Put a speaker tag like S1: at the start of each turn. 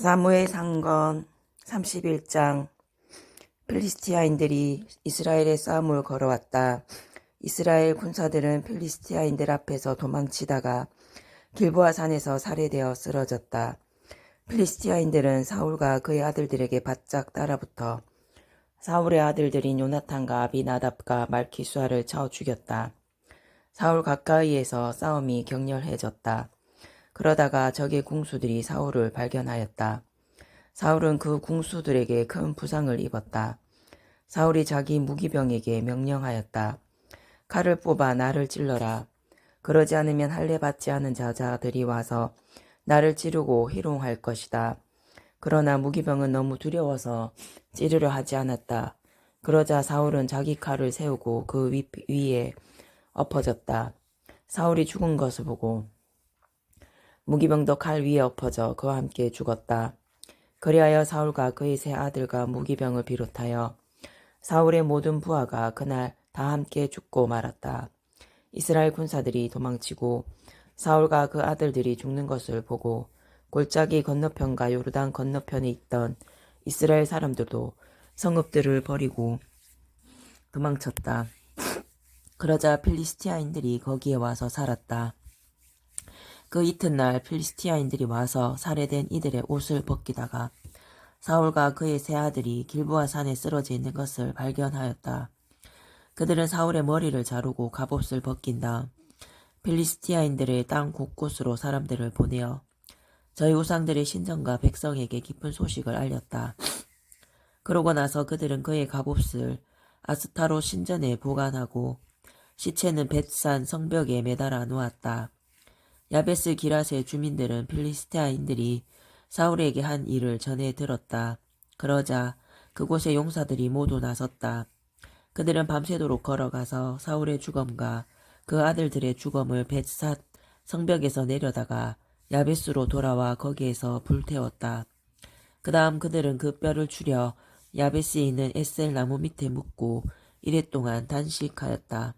S1: 사무엘 상건 31장 필리스티아인들이 이스라엘의 싸움을 걸어왔다. 이스라엘 군사들은 필리스티아인들 앞에서 도망치다가 길보아 산에서 살해되어 쓰러졌다. 필리스티아인들은 사울과 그의 아들들에게 바짝 따라붙어 사울의 아들들인 요나탄과 아비나답과 말키수아를 쳐 죽였다. 사울 가까이에서 싸움이 격렬해졌다. 그러다가 적의 궁수들이 사울을 발견하였다. 사울은 그 궁수들에게 큰 부상을 입었다. 사울이 자기 무기병에게 명령하였다. 칼을 뽑아 나를 찔러라. 그러지 않으면 할례 받지 않은 자자들이 와서 나를 찌르고 희롱할 것이다. 그러나 무기병은 너무 두려워서 찌르려 하지 않았다. 그러자 사울은 자기 칼을 세우고 그 위, 위에 엎어졌다. 사울이 죽은 것을 보고 무기병도 칼 위에 엎어져 그와 함께 죽었다. 그리하여 사울과 그의 세 아들과 무기병을 비롯하여 사울의 모든 부하가 그날 다 함께 죽고 말았다. 이스라엘 군사들이 도망치고 사울과 그 아들들이 죽는 것을 보고 골짜기 건너편과 요르단 건너편에 있던 이스라엘 사람들도 성읍들을 버리고 도망쳤다. 그러자 필리스티아인들이 거기에 와서 살았다. 그 이튿날 필리스티아인들이 와서 살해된 이들의 옷을 벗기다가 사울과 그의 세 아들이 길보아 산에 쓰러져 있는 것을 발견하였다. 그들은 사울의 머리를 자르고 갑옷을 벗긴 다음 필리스티아인들의 땅 곳곳으로 사람들을 보내어 저희 우상들의 신전과 백성에게 깊은 소식을 알렸다. 그러고 나서 그들은 그의 갑옷을 아스타로 신전에 보관하고 시체는 벳산 성벽에 매달아 놓았다. 야베스 기라스의 주민들은 필리스티아인들이 사울에게 한 일을 전해 들었다. 그러자 그곳의 용사들이 모두 나섰다. 그들은 밤새도록 걸어가서 사울의 주검과 그 아들들의 주검을 벳삿 성벽에서 내려다가 야베스로 돌아와 거기에서 불태웠다. 그 다음 그들은 그 뼈를 추려 야베스에 있는 에셀 나무 밑에 묻고 이랫동안 단식하였다.